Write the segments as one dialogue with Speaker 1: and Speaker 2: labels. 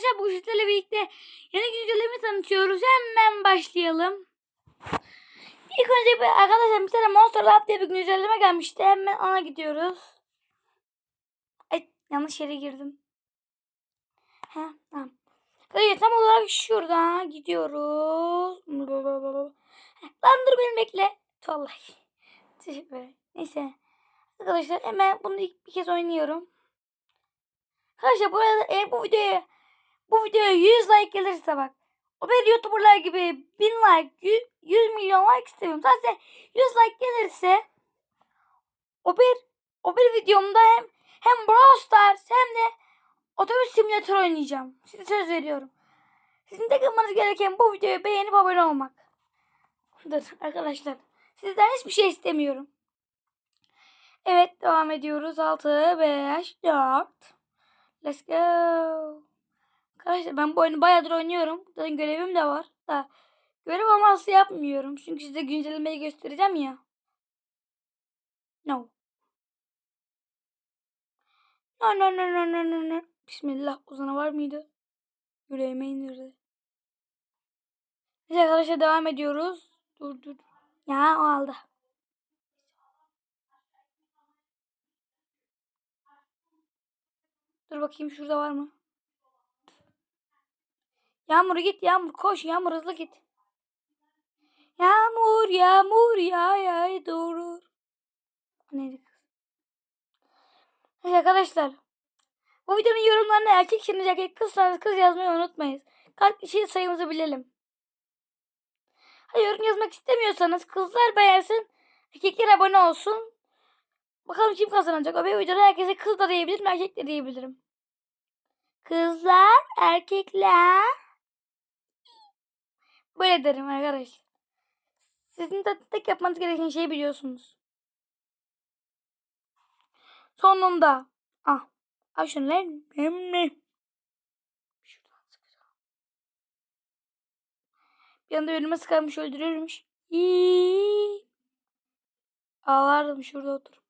Speaker 1: arkadaşlar bu sizlerle birlikte yeni güncelleme tanıtıyoruz. Hemen başlayalım. İlk önce bir, arkadaşlar bir tane Monster Lab diye bir güncelleme gelmişti. Hemen ona gidiyoruz. Ay yanlış yere girdim. He tamam. Arkadaşlar tam olarak şuradan gidiyoruz. Lan dur beni bekle. Vallahi. Neyse. Arkadaşlar hemen bunu ilk bir kez oynuyorum. Arkadaşlar bu arada eğer bu videoya bu videoya 100 like gelirse bak. O bir youtuberlar gibi 1000 like 100, 100 milyon like istemiyorum. Zaten 100 like gelirse o bir o bir videomda hem hem Brawl Stars hem de otobüs simülatör oynayacağım. Size söz veriyorum. Sizin tek yapmanız gereken bu videoyu beğenip abone olmak. Dur arkadaşlar. Sizden hiçbir şey istemiyorum. Evet devam ediyoruz. 6, 5, 4. Let's go. Arkadaşlar ben bu oyunu bayağıdır oynuyorum. Zaten görevim de var. Da görev amaçlı yapmıyorum. Çünkü size güncellemeyi göstereceğim ya. No. No no no no no no no. Bismillah. Ozan'a var mıydı? Yüreğime indirdi. Neyse arkadaşlar devam ediyoruz. Dur dur. Ya o aldı. Dur bakayım şurada var mı? Yağmur git Yağmur koş Yağmur hızlı git. Yağmur Yağmur ya ya durur. Neydi kız? Evet arkadaşlar. Bu videonun yorumlarına erkek şimdi erkek kızsanız kız yazmayı unutmayın. Kaç kişi sayımızı bilelim. Hayır yorum yazmak istemiyorsanız kızlar beğensin. Erkekler abone olsun. Bakalım kim kazanacak. O bir videoda herkese kız da diyebilirim, erkek de diyebilirim. Kızlar, erkekler. Böyle derim arkadaşlar. Sizin de tek yapmanız gereken şeyi biliyorsunuz. Sonunda. Ah. Al şunu. Bir anda önüme sıkarmış öldürürmüş. İyi. Ağlardım şurada otur.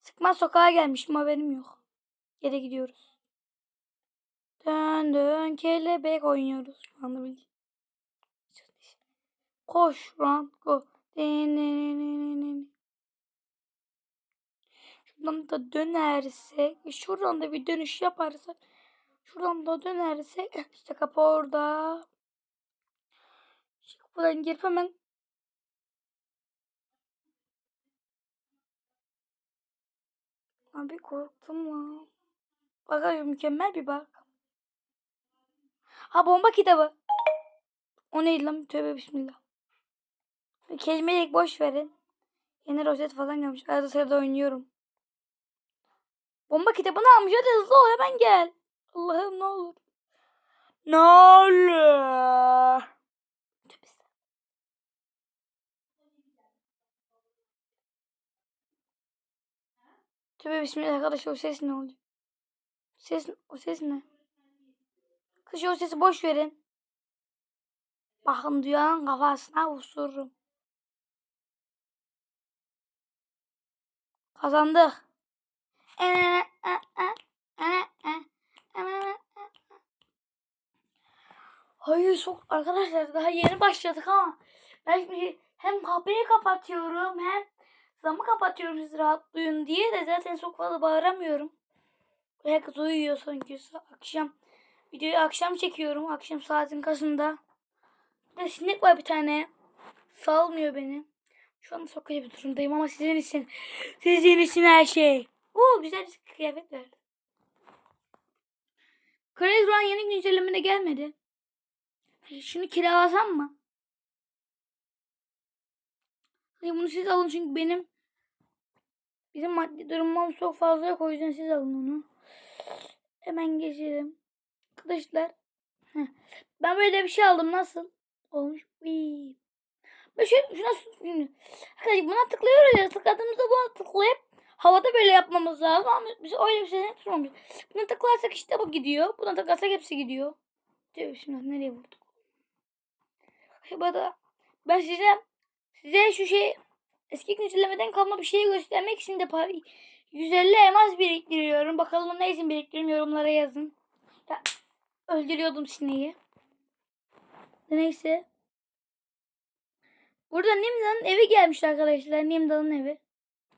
Speaker 1: Sıkma sokağa gelmişim haberim yok. Geri gidiyoruz. Dön dön kelebek oynuyoruz şu anda bil. Koş run go. Şuradan da dönersek, şuradan da bir dönüş yaparsak, şuradan da dönersek, işte kapı orada. Şu kapıdan girip hemen Abi korktum lan. Bakayım mükemmel bir bak. Ha bomba kitabı. O neydi lan? Tövbe bismillah. Kelimeyi boş verin. Yeni rozet falan gelmiş. Arada sırada oynuyorum. Bomba kitabını almış. Hadi hızlı ol hemen gel. Allah'ım ne olur. Ne olur. Tövbe bismillah arkadaşlar o ses ne oluyor? Ses, o ses ne? Kış o sesi boş verin. Bakın duyan kafasına usururum. Kazandık. Hayır çok arkadaşlar daha yeni başladık ama ben şimdi hem kapıyı kapatıyorum hem camı kapatıyorum siz rahat duyun diye de zaten çok fazla bağıramıyorum. Herkes uyuyor sanki akşam videoyu akşam çekiyorum akşam saatin kasında. Bir de sinek var bir tane salmıyor beni. Şu an kötü bir durumdayım ama sizin için sizin için her şey. Oo güzel bir kıyafet verdi. Crazy Run yeni güncellemede gelmedi. Şunu kiralasam mı? Hayır bunu siz alın çünkü benim bizim maddi durumum çok fazla yok o yüzden siz alın onu. Hemen geçelim. Arkadaşlar. Ben böyle bir şey aldım nasıl? Olmuş. Uy. Ben şöyle şuna. Arkadaşlar buna tıklıyoruz ya. Tıkladığımızda buna tıklayıp havada böyle yapmamız lazım ama biz öyle bir şey tutmamış. Buna tıklarsak işte bu gidiyor. Buna tıklarsak hepsi gidiyor. Diyor şimdi nereye vurduk? Bu da ben size size şu şey eski güncellemeden kalma bir şey göstermek için de para 150 elmas biriktiriyorum. Bakalım ne için biriktiriyorum yorumlara yazın. Ya öldürüyordum sineği. Neyse. Burada Nimda'nın evi gelmiş arkadaşlar. Nimda'nın evi.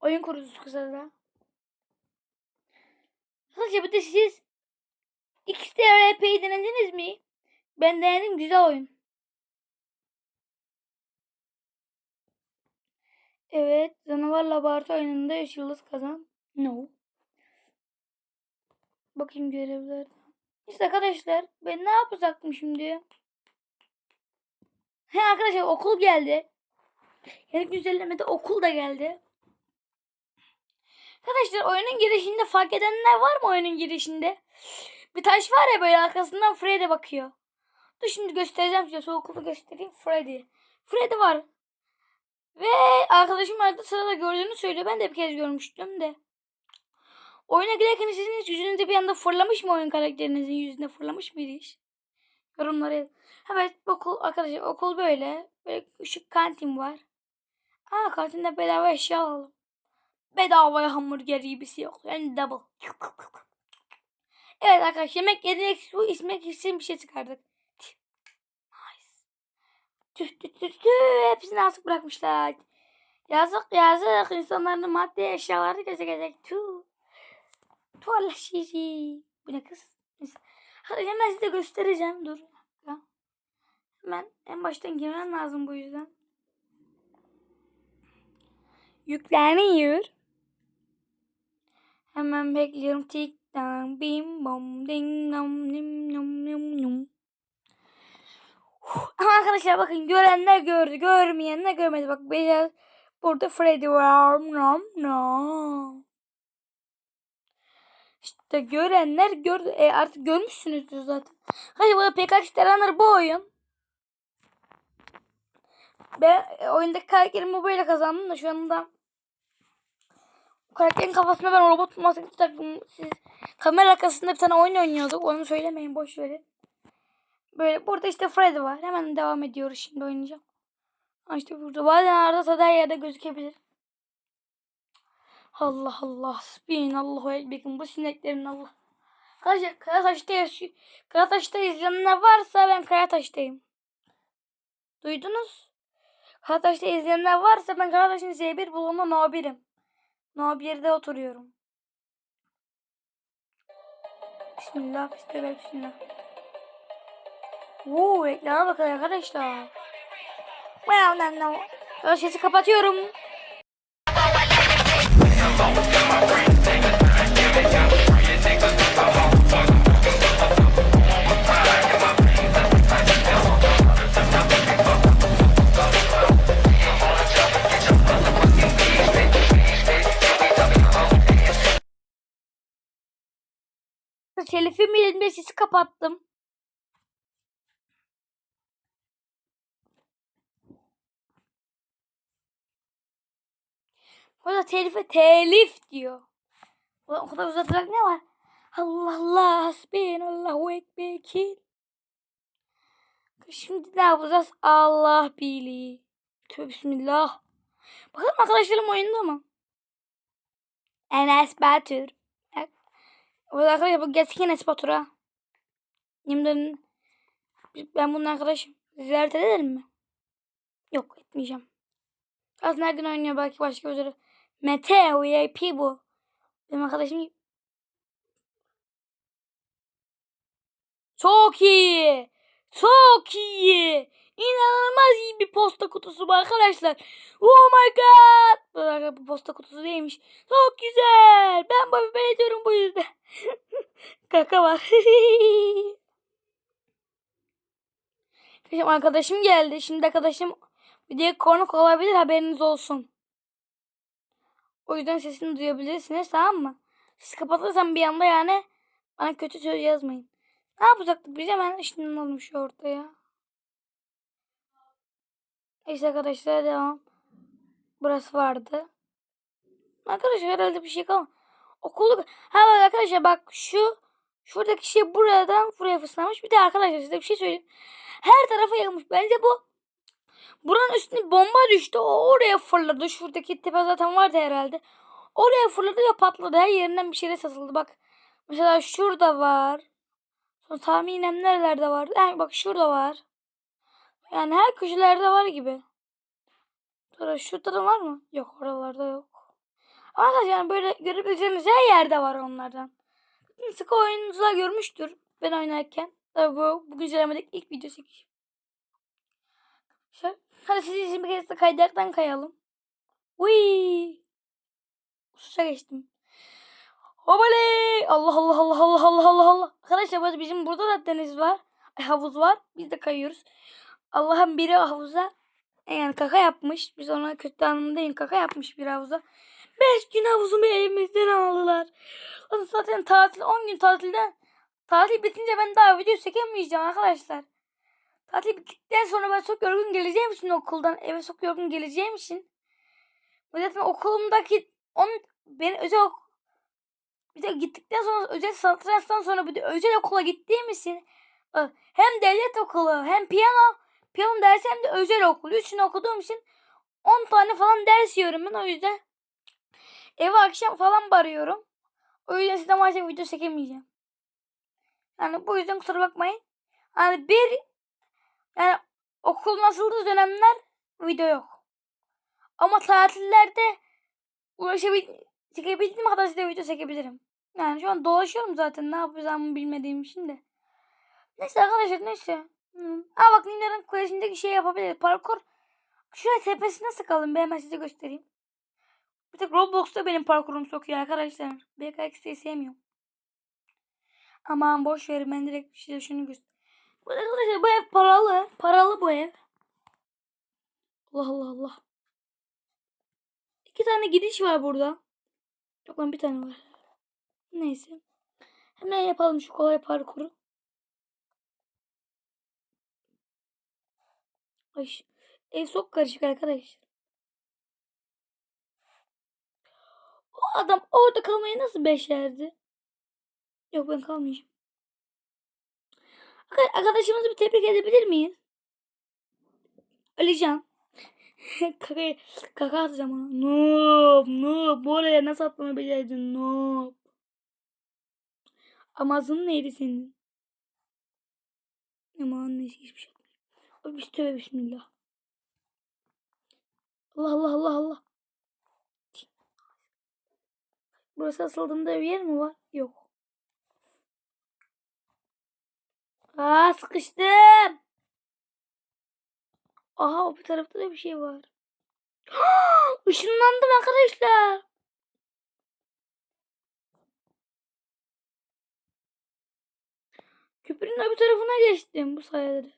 Speaker 1: Oyun kurucusu kısaca. Sadece bir de siz XTRP'yi denediniz mi? Ben denedim güzel oyun. Evet. Canavar laboratuvar oyununda 3 yıldız kazan. No. Bakayım görevler. İşte arkadaşlar ben ne yapacaktım şimdi? He arkadaşlar okul geldi. Yani güzellemede okul da geldi. Arkadaşlar oyunun girişinde fark edenler var mı oyunun girişinde? Bir taş var ya böyle arkasından Freddy bakıyor. Dur şimdi göstereceğim size. Şu okulu göstereyim. Freddy. Freddy var. Ve arkadaşım arada sırada gördüğünü söylüyor. Ben de bir kez görmüştüm de. Oyuna girerken sizin hiç yüzünüzde bir anda fırlamış mı oyun karakterinizin yüzünde fırlamış mıydı hiç? Yorumlara yazın. Evet okul arkadaşlar okul böyle. Böyle ışık kantin var. Aa kantinde bedava eşya alalım. Bedavaya hamburger gibisi yok. Yani double. Evet arkadaşlar yemek yedik bu ismek için bir şey çıkardık. Nice. Tüh tüh tüh tüh hepsini asık bırakmışlar. Yazık yazık insanların maddi eşyaları gezecek. Tüh. Sizi. Bu ne kız? Hemen size göstereceğim. Dur. Hemen en baştan girmem lazım bu yüzden. Yükleniyor. Hemen bekliyorum. Tik tak bim bom ding dom nim nom nom nom. Arkadaşlar bakın görenler gördü. Görmeyenler görmedi. Bak beyaz burada Freddy var. Nom nom. İşte görenler gördü. E artık görmüşsünüzdür zaten. Hayır bu PKX Terranır bu oyun. Ben e, oyundaki karakterimi böyle kazandım da şu anda karakterin kafasına ben robot maskesi taktım. Siz kamera arkasında bir tane oyun oynuyorduk. Onu söylemeyin boş verin. Böyle burada işte Freddy var. Hemen devam ediyoruz şimdi oynayacağım. Ha işte burada bazen arada sırada her yerde gözükebilir. Allah Allah. Spin Allahu Ekber'im. Bu sineklerin Allah. Arkadaşlar Karataş'ta yaşıyor. Karataş'ta izleyenler varsa ben Karataş'tayım. Duydunuz? Karataş'ta izleyenler varsa ben Karataş'ın Z1 bulunma 1'im. No 1'de oturuyorum. Bismillah. Bismillah. Bismillah. Oo, ekrana bakın arkadaşlar. Well, no, no. Ben sesi kapatıyorum. Telifim yerinde sesi kapattım. Burada telife telif diyor. O kadar uzatarak ne var? Allah Allah hasbinallahu ekbekil. Şimdi ne yapacağız? Allah bilir. Tövbe bismillah. Bakalım arkadaşlarım oyunda mı? Enes Batur. Bak. Burada arkadaşlar bu gerçek Enes Batur'a. Şimdi ben bunun arkadaşım. Ziyaret edelim mi? Yok etmeyeceğim. Aslında her gün oynuyor belki başka üzere. Mete VIP bu. Benim arkadaşım Çok iyi. Çok iyi. İnanılmaz iyi bir posta kutusu bu arkadaşlar. Oh my god. Bu posta kutusu değilmiş. Çok güzel. Ben bu ben ediyorum bu yüzden. Kaka var. Arkadaşım, arkadaşım geldi. Şimdi arkadaşım de konuk olabilir haberiniz olsun. O yüzden sesini duyabilirsiniz tamam mı? Siz kapatırsam bir anda yani bana kötü söz yazmayın. Ne yapacaktık biz hemen ışınlanalım şu ortaya. Neyse arkadaşlar devam. Burası vardı. Arkadaşlar herhalde bir şey kalmadı. Okulu... Ha bak arkadaşlar bak şu şuradaki şey buradan buraya fıslamış. Bir de arkadaşlar size bir şey söyleyeyim. Her tarafa yayılmış. Bence bu buranın üstüne bomba düştü. O oraya fırladı. Şuradaki tepe zaten vardı herhalde. Oraya fırladı ve patladı. Her yerinden bir şeyler satıldı. Bak mesela şurada var. Sonra tahminen nerelerde var? Yani bak şurada var. Yani her köşelerde var gibi. Sonra şurada da var mı? Yok oralarda yok. Ama yani böyle görebileceğiniz her yerde var onlardan. Sık oyununuzda görmüştür ben oynarken. Tabii bu, bu güncellemedeki ilk video çekişim. Şöyle, hadi sizi için bir kez de kaydıraktan kayalım. Uy. Uçuşa geçtim. Hobali! Allah Allah Allah Allah Allah Allah Allah. Arkadaşlar bizim burada da deniz var. Havuz var. Biz de kayıyoruz. Allah'ın biri havuza yani kaka yapmış. Biz ona kötü anlamda değil kaka yapmış bir havuza. 5 gün havuzumu elimizden aldılar. Lan Zaten tatil 10 gün tatilden tatil bitince ben daha video çekemeyeceğim arkadaşlar. Tatil bittikten sonra ben çok yorgun geleceğim için okuldan eve çok yorgun geleceğim için. Zaten okulumdaki on ben özel ok- bir de gittikten sonra özel satranstan sonra bir de özel okula gittiğim için hem devlet okulu hem piyano piyano dersi hem de özel okul. Üçünü okuduğum için 10 tane falan ders yiyorum ben o yüzden eve akşam falan varıyorum. O yüzden size maalesef video çekemeyeceğim. Yani bu yüzden kusura bakmayın. Yani bir yani okul nasıldı dönemler video yok. Ama tatillerde uğraşabil çekebildiğim kadar size video çekebilirim. Yani şu an dolaşıyorum zaten ne yapacağımı bilmediğim için de. Neyse arkadaşlar neyse. Hmm. Aa bak Ninja'nın kulesindeki şey yapabiliriz. Parkur. Şuraya tepesine sıkalım. Ben hemen size göstereyim. Bir tek Roblox'ta benim parkurum sokuyor arkadaşlar. BKX'yi sevmiyorum. Aman boş verin ben direkt size şunu göster. Arkadaşlar bu ev paralı. Paralı bu ev. Allah Allah Allah. İki tane gidiş var burada. Yok lan bir tane var. Neyse. Hemen yapalım şu kolay parkuru. Ay, ev çok karışık arkadaşlar. O adam orada kalmayı nasıl beşerdi? Yok ben kalmayacağım. Arka- Arkadaşımızı bir tebrik edebilir miyiz? Alican. kaka, kaka atacağım ona. Noob, noob. Bu oraya nasıl atlamayı becerdin? Noob. Amazın neydi senin? Aman neyse hiçbir şey tövbe bismillah. Allah Allah Allah Allah. Burası asıldığında bir yer mi var? Yok. Aa sıkıştım. Aha o bir tarafta da bir şey var. Işınlandım arkadaşlar. Köprünün öbür tarafına geçtim bu sayede.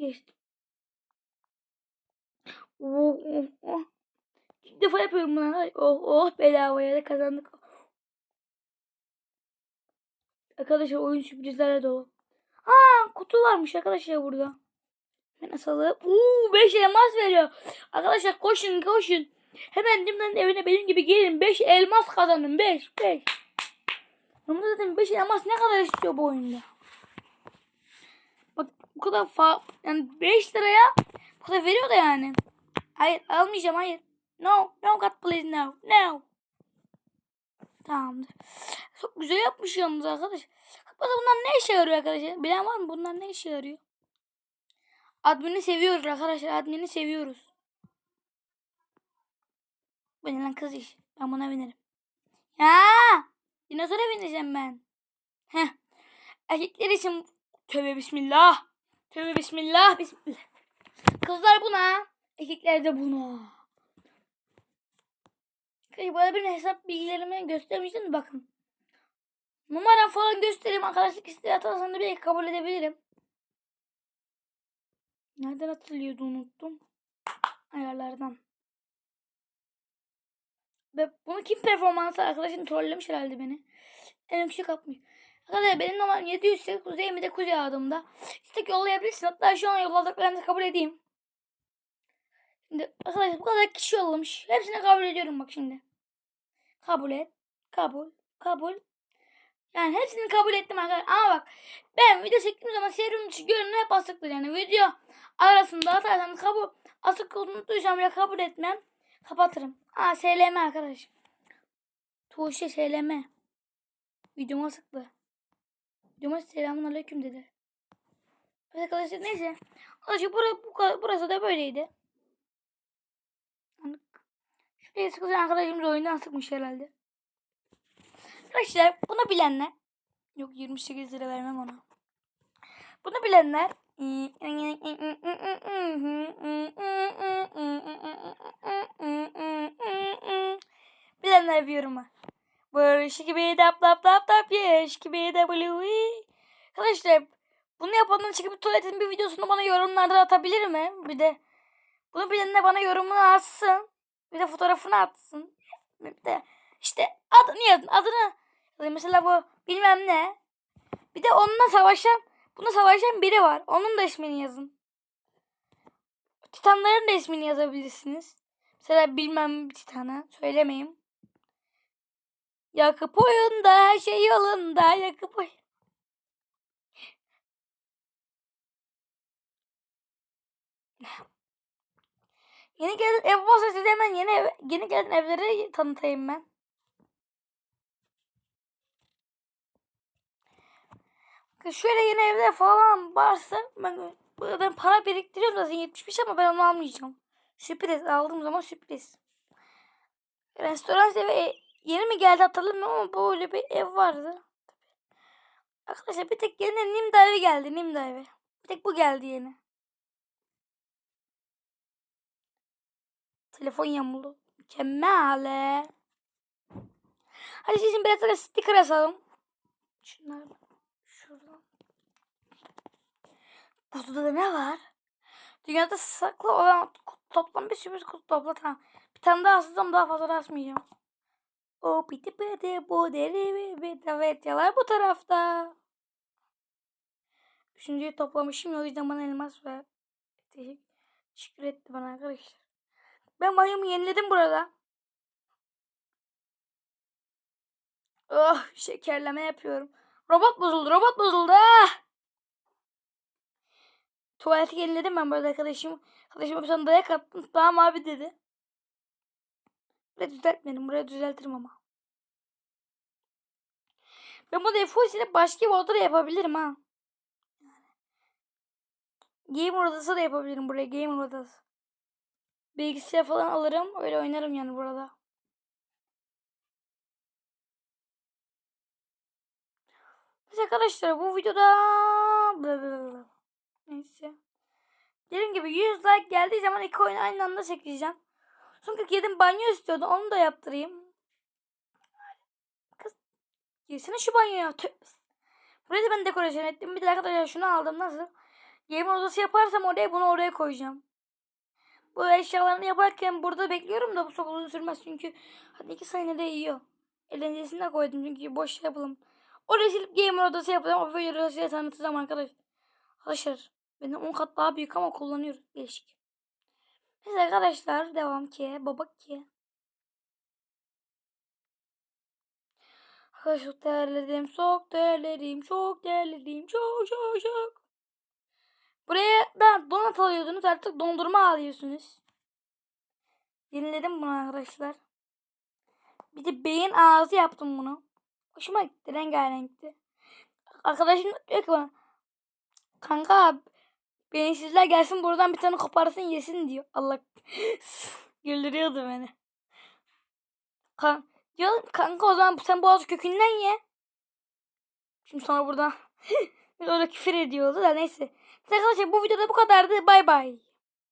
Speaker 1: Geçtim. Oh, oh, oh. İlk defa yapıyorum bunu. Oh oh bedavaya da kazandık. Arkadaşlar oyun sürprizlerle dolu. Aa kutu varmış arkadaşlar burada. Ben asalım. Uuu 5 elmas veriyor. Arkadaşlar koşun koşun. Hemen Dimden evine benim gibi gelin. 5 elmas kazanın. 5 5. Ama zaten 5 elmas ne kadar istiyor bu oyunda? Bu kadar fa yani 5 liraya bu kadar veriyor da yani. Hayır almayacağım hayır. No no God please no no. Tamamdır. Çok güzel yapmış yalnız arkadaş. Bakın bunlar ne işe yarıyor arkadaşlar? Bilen var mı bunlar ne işe yarıyor? Admin'i seviyoruz arkadaşlar. Admin'i seviyoruz. Bu ne lan kız iş. Ben buna binerim. Ya! Dinozora bineceğim ben. Heh. Erkekler için tövbe bismillah. Tövbe bismillah. Bismillah. Kızlar buna. Erkekler de buna. Bana bir hesap bilgilerimi göstermiştin mi bakın. Numaram falan göstereyim. Arkadaşlık isteği atarsan da belki kabul edebilirim. Nereden atılıyordu unuttum. Ayarlardan. Ve bunu kim performansı arkadaşın trollemiş herhalde beni. En yüksek atmış. Arkadaşlar benim numaram 708 kuzey mi de kuzey adımda. İstek yollayabilirsin. Hatta şu an yolladıklarınızı kabul edeyim. Şimdi arkadaşlar bu kadar kişi yollamış. Hepsini kabul ediyorum bak şimdi. Kabul et. Kabul. Kabul. Yani hepsini kabul ettim arkadaşlar. Ama bak ben video çektiğim zaman serum dışı görünümü hep asıktır. Yani video arasında atarsanız kabul Asık unuttuysam bile kabul etmem. Kapatırım. Aa SLM arkadaş. Tuğşe SLM. Videoma sıktı. Videoma selamun aleyküm dedi. Evet arkadaşlar neyse. Arkadaşlar burası, bu burası da böyleydi. Şuraya sıkılsan arkadaşımız oyundan sıkmış herhalde. Arkadaşlar bunu bilenler. Yok 28 lira vermem ona. Bunu bilenler. Bilenler bir yoruma. Barış gibi dap dap dap dap yeş gibi w. Arkadaşlar bunu yapanın çıkıp tuvaletin bir videosunu bana yorumlarda atabilir mi? Bir de bunu bilenler bana yorumunu atsın. Bir de fotoğrafını atsın. Bir de işte adını yazın. Adını mesela bu bilmem ne. Bir de onunla savaşan Buna savaşan biri var. Onun da ismini yazın. Titanların da ismini yazabilirsiniz. Mesela bilmem bir titanı. Söylemeyeyim. Yakıp oyunda her şey yolunda. Yakıp oy. Yeni gelen ev varsa size hemen yeni ev, yeni gelen evleri tanıtayım ben. Şöyle yeni evler falan varsa ben, ben para biriktiriyorum zaten 75 ama ben onu almayacağım. Sürpriz aldığım zaman sürpriz. Restoran evi yeni mi geldi hatırlamıyorum ama böyle bir ev vardı. Arkadaşlar bir tek yeni Nimda evi geldi Nimda evi. Bir tek bu geldi yeni. Telefon yamuldu. Mükemmel. Hadi şimdi biraz da sticker asalım. Şunlar. Şuradan. Kutuda da ne var? Dünyada saklı olan toplam bir sürpriz kutu topla tamam. Bir tane daha asacağım daha fazla asmayacağım. O piti piti bu deri evet yalar bu tarafta. Üçüncüyü toplamışım o yüzden bana elmas ver. Teşekkür etti bana arkadaşlar. Ben banyomu yeniledim burada. Oh şekerleme yapıyorum. Robot bozuldu. Robot bozuldu. Ah! Tuvaleti yeniledim ben böyle arkadaşım. Arkadaşıma bir tane dayak attım. Tamam abi dedi. Burayı düzeltmedim. Burayı düzeltirim ama. Ben bu defol ile başka bir oda da yapabilirim ha. Gamer odası da yapabilirim buraya. Gamer odası. Bilgisayar falan alırım. Öyle oynarım yani burada. Neyse arkadaşlar bu videoda neyse. Dediğim gibi 100 like geldiği zaman iki oyunu aynı anda çekeceğim. Çünkü kedim banyo istiyordu. Onu da yaptırayım. Kız girsene şu banyoya. Tüh. Burayı da ben dekorasyon ettim. Bir de arkadaşlar şunu aldım. Nasıl? Gamer odası yaparsam oraya bunu oraya koyacağım. Bu eşyalarını yaparken burada bekliyorum da bu çok uzun sürmez çünkü hadi iki saniyede yiyor. Eğlencesine koydum çünkü boş yapalım. Oraya silip gamer odası yapacağım. O video odasıya tanıtacağım arkadaş. Arkadaşlar benim 10 kat daha büyük ama kullanıyorum. Değişik. Neyse arkadaşlar devam ki. Babak ki. Arkadaşlar değerlerim, çok değerlerim, çok değerlerim, çok çok çok. Buraya da donat alıyordunuz artık dondurma alıyorsunuz. Yeniledim bunu arkadaşlar. Bir de beyin ağzı yaptım bunu. Hoşuma gitti rengarenkti. Arkadaşım diyor ki bana kanka beyinsizler gelsin buradan bir tane koparsın yesin diyor. Allah güldürüyordu beni. Kan diyor kanka o zaman sen boğaz kökünden ye. Şimdi sonra burada öyle küfür ediyordu da neyse. Arkadaşlar bu videoda bu kadardı. Bay bay.